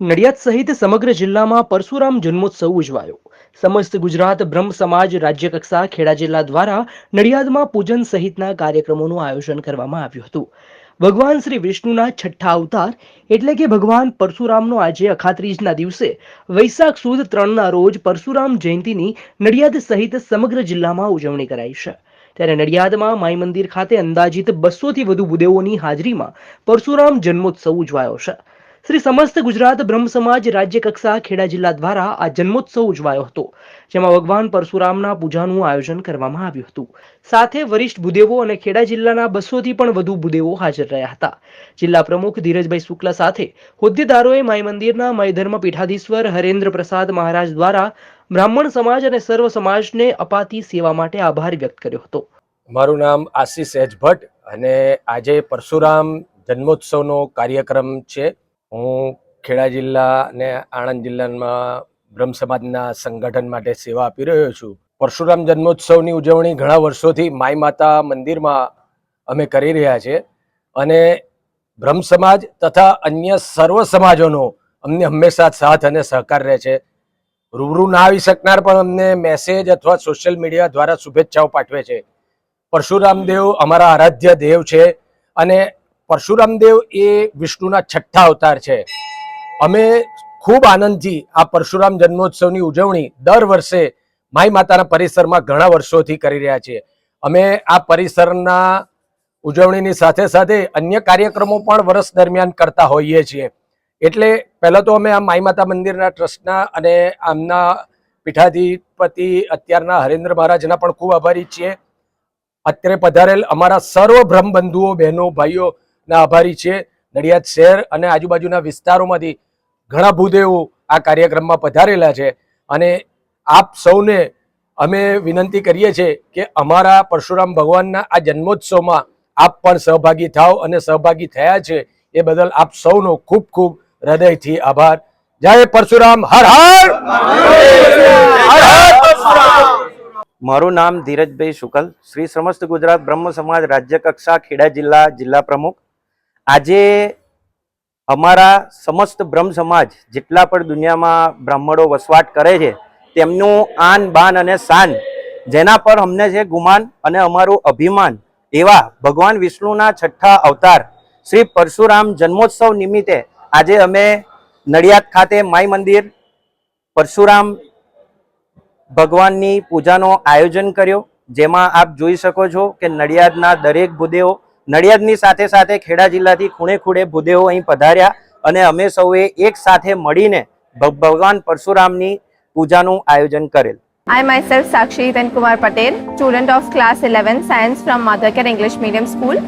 નડિયાદ સહિત સમગ્ર જિલ્લામાં પરશુરામ જન્મોત્સવ ઉજવાયો. સમસ્ત ગુજરાત બ્રહ્મ સમાજ રાજ્યકક્ષા ખેડા જિલ્લા દ્વારા નડિયાદમાં પૂજન સહિતના કાર્યક્રમોનું આયોજન કરવામાં આવ્યું હતું. ભગવાન શ્રી વિષ્ણુના છઠ્ઠા અવતાર એટલે કે ભગવાન પરશુરામનો આજે અખાત્રીજના દિવસે વૈશાખ સુદ ત્રણના રોજ પરશુરામ જયંતીની નડિયાદ સહિત સમગ્ર જિલ્લામાં ઉજવણી કરાઈ છે. ત્યારે નડિયાદમાં માઈ મંદિર ખાતે અંદાજિત બસોથી વધુ બુદેવોની હાજરીમાં પરશુરામ જન્મોત્સવ ઉજવાયો છે. શ્રી સમસ્ત ગુજરાત બ્રહ્મ સમાજ રાજ્ય કક્ષા ખેડા જિલ્લા દ્વારા આ જન્મોત્સવ ઉજવાયો હતો, જેમાં ભગવાન પરશુરામના પૂજાનું આયોજન કરવામાં આવ્યું હતું. સાથે વરિષ્ઠ ભૂદેવો અને ખેડા જિલ્લાના બસોથી પણ વધુ ભૂદેવો હાજર રહ્યા હતા. જિલ્લા પ્રમુખ ધીરજભાઈ શુક્લા સાથે હોદ્દેદારોએ માય મંદિરના મયધર્મ પીઠાધીશ્વર હરેન્દ્ર પ્રસાદ મહારાજ દ્વારા બ્રાહ્મણ સમાજ અને સર્વ સમાજને અપાતી સેવા માટે આભાર વ્યક્ત કર્યો હતો. મારું નામ આશીષ એજ ભટ્ટ અને આજે પરશુરામ જન્મોત્સવનો કાર્યક્રમ છે. હું ખેડા જિલ્લા અને આણંદ જિલ્લામાં બ્રહ્મ સમાજના સંગઠન માટે સેવા આપી રહ્યો છું. પરશુરામ જન્મોત્સવની ઉજવણી ઘણા વર્ષોથી માઈ માતા મંદિરમાં અમે કરી રહ્યા છીએ અને બ્રહ્મ સમાજ તથા અન્ય સર્વ સમાજોનો અમને હંમેશા સાથ અને સહકાર રહે છે. રૂબરૂ ના આવી શકનાર પણ અમને મેસેજ અથવા સોશિયલ મીડિયા દ્વારા શુભેચ્છાઓ પાઠવે છે. પરશુરામ દેવ અમારા આરાધ્ય દેવ છે અને પરશુરામ દેવ એ વિષ્ણુના છઠ્ઠા અવતાર છે. અમે ખૂબ આનંદથી આ પરશુરામ જન્મોત્સવની ઉજવણી દર વર્ષે માઈ માતાના પરિસરમાં ઘણા વર્ષોથી કરી રહ્યા છીએ. અમે આ પરિસરના ઉજવણીની સાથે સાથે અન્ય કાર્યક્રમો પણ વર્ષ દરમિયાન કરતા હોઈએ છીએ. એટલે પહેલાં તો અમે આ માઈ માતા મંદિરના ટ્રસ્ટના અને આમના પીઠાધિપતિ અત્યારના હરેન્દ્ર મહારાજના પણ ખૂબ આભારી છીએ. અત્યારે પધારેલ અમારા સર્વ બ્રહ્મબંધુઓ બહેનો બહેનો ભાઈઓના આભારી છે. નડિયાદ શહેર અને આજુબાજુના વિસ્તારોમાંથી ઘણા ભૂદેવો આ કાર્યક્રમમાં પધારેલા છે. અને આપ સૌને અમે વિનંતી કરીએ છીએ કે અમારા પરશુરામ ભગવાનના આ જન્મોત્સવમાં આપ પણ સહભાગી થાવ અને સહભાગી થયા છે. એ બદલ આપ સૌનો ખૂબ ખૂબ હૃદયથી આભાર. જય પરશુરામ. હર હર! મારું નામ ધીરજભાઈ શુકલ. શ્રી સમસ્ત ગુજરાત બ્રહ્મ સમાજ રાજ્ય કક્ષા ખેડા જિલ્લા જિલ્લા પ્રમુખ. આજે અમારા સમસ્ત બ્રહ્મ સમાજ જેટલા પણ દુનિયામાં બ્રાહ્મણો વસવાટ કરે છે, તેમનું આન, બાન અને શાન જેના પર અમને છે ગુમાન અને અમારું અભિમાન એવા ભગવાન વિષ્ણુના છઠ્ઠા અવતાર શ્રી પરશુરામ જન્મોત્સવ નિમિત્તે આજે અમે નડિયાદ ખાતે માઈ મંદિર પરશુરામ ભગવાનની પૂજાનો આયોજન કર્યો, જેમાં આપ જોઈ શકો છો કે નડિયાદના દરેક ભૂદેવો નડિયાદની સાથે સાથે ખેડા જિલ્લાથી ખૂણે ખૂણે ભૂદેવો અહીં પધાર્યા અને અમે સૌએ એક સાથે મળીને ભગવાન પરશુરામની પૂજાનું આયોજન કરેલ I myself Sakshi Kumar Patel, student of class 11 science from Mothercare English Medium School.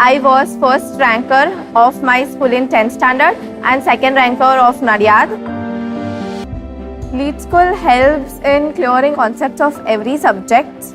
I was first ranker of my school in 10th standard and second ranker of Nadiad. Lead School helps in clearing concepts of every subject.